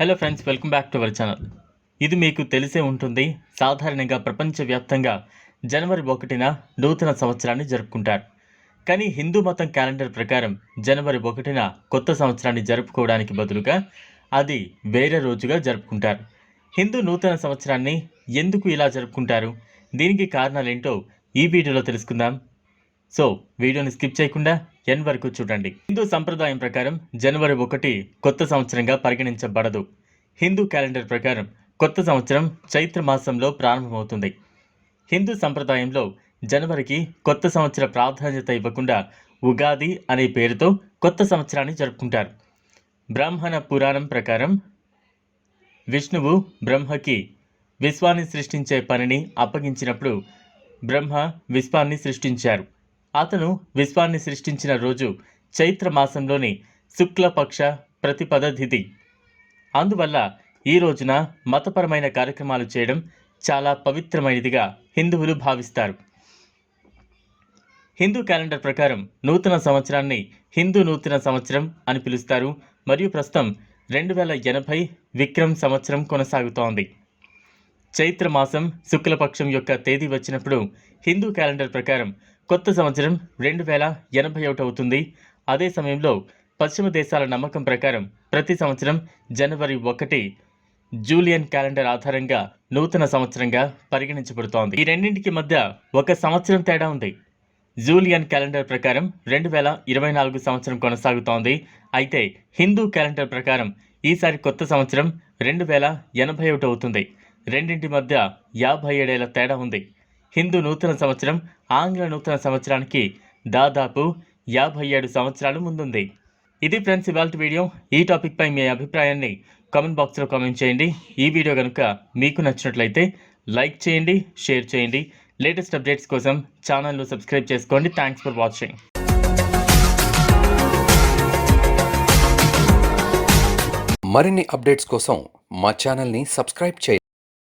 Hello friends welcome back to our channel ఇది మీకు తెలిసే ఉంటుంది సాధారణంగా ప్రపంచవ్యాప్తంగా జనవరి ఒకటిన నూతన సంవత్సరాన్ని జరుపుకుంటారు. కానీ హిందూ మతం క్యాలెండర్ ప్రకారం జనవరి ఒకటిన కొత్త సంవత్సరాన్ని జరుపుకోవడానికి బదులుగా అది వేరే రోజుగా జరుపుకుంటారు. హిందూ నూతన సంవత్సరాన్ని ఎందుకు ఇలా జరుపుకుంటారు? దీనికి కారణాలేంటో ఈ వీడియోలో తెలుసుకుందాం. సో వీడియోని స్కిప్ చేయకుండా ఎన్ వరకు చూడండి. హిందూ సంప్రదాయం ప్రకారం జనవరి ఒకటి కొత్త సంవత్సరంగా పరిగణించబడదు. హిందూ క్యాలెండర్ ప్రకారం కొత్త సంవత్సరం చైత్ర మాసంలో ప్రారంభమవుతుంది. హిందూ సంప్రదాయంలో జనవరికి కొత్త సంవత్సర ప్రాధాన్యత ఇవ్వకుండా ఉగాది అనే పేరుతో కొత్త సంవత్సరాన్ని జరుపుకుంటారు. బ్రాహ్మణ పురాణం ప్రకారం విష్ణువు బ్రహ్మకి విశ్వాన్ని సృష్టించే పనిని అప్పగించినప్పుడు బ్రహ్మ విశ్వాన్ని సృష్టించారు. అతను విశ్వాన్ని సృష్టించిన రోజు చైత్ర మాసంలోని శుక్లపక్ష ప్రతిపద తిథి. అందువల్ల ఈ రోజున మతపరమైన కార్యక్రమాలు చేయడం చాలా పవిత్రమైనదిగా హిందువులు భావిస్తారు. హిందూ క్యాలెండర్ ప్రకారం నూతన సంవత్సరాన్ని హిందూ నూతన సంవత్సరం అని పిలుస్తారు. మరియు ప్రస్తుతం రెండు వేల ఎనభై విక్రమ్ సంవత్సరం కొనసాగుతోంది. చైత్ర మాసం శుక్లపక్షం యొక్క తేదీ వచ్చినప్పుడు హిందూ క్యాలెండర్ ప్రకారం కొత్త సంవత్సరం రెండు వేల ఎనభై ఒకటి అవుతుంది. అదే సమయంలో పశ్చిమ దేశాల నమ్మకం ప్రకారం ప్రతి సంవత్సరం జనవరి ఒకటి జూలియన్ క్యాలెండర్ ఆధారంగా నూతన సంవత్సరంగా పరిగణించబడుతోంది. ఈ రెండింటికి మధ్య ఒక సంవత్సరం తేడా ఉంది. జూలియన్ క్యాలెండర్ ప్రకారం రెండు వేల ఇరవై నాలుగు సంవత్సరం కొనసాగుతోంది. అయితే హిందూ క్యాలెండర్ ప్రకారం ఈసారి కొత్త సంవత్సరం రెండు వేల ఎనభై ఒకటి అవుతుంది. రెండింటి మధ్య యాభై ఏడేళ్ళ తేడా ఉంది. హిందూ నూతన సంవత్సరం ఆంగ్ల నూతన సంవత్సరానికి దాదాపు యాభై ఏడు సంవత్సరాలు ముందుంది. ఇది ఫ్రెండ్స్ ఇవాళ వీడియో. ఈ టాపిక్పై మీ అభిప్రాయాన్ని కామెంట్ బాక్స్లో కామెంట్ చేయండి. ఈ వీడియో కనుక మీకు నచ్చినట్లయితే లైక్ చేయండి షేర్ చేయండి. లేటెస్ట్ అప్డేట్స్ కోసం ఛానల్ను సబ్స్క్రైబ్ చేసుకోండి. Thanks for watching. మరిన్ని అప్డేట్స్ కోసం మా ఛానల్ని సబ్స్క్రైబ్ చేయండి.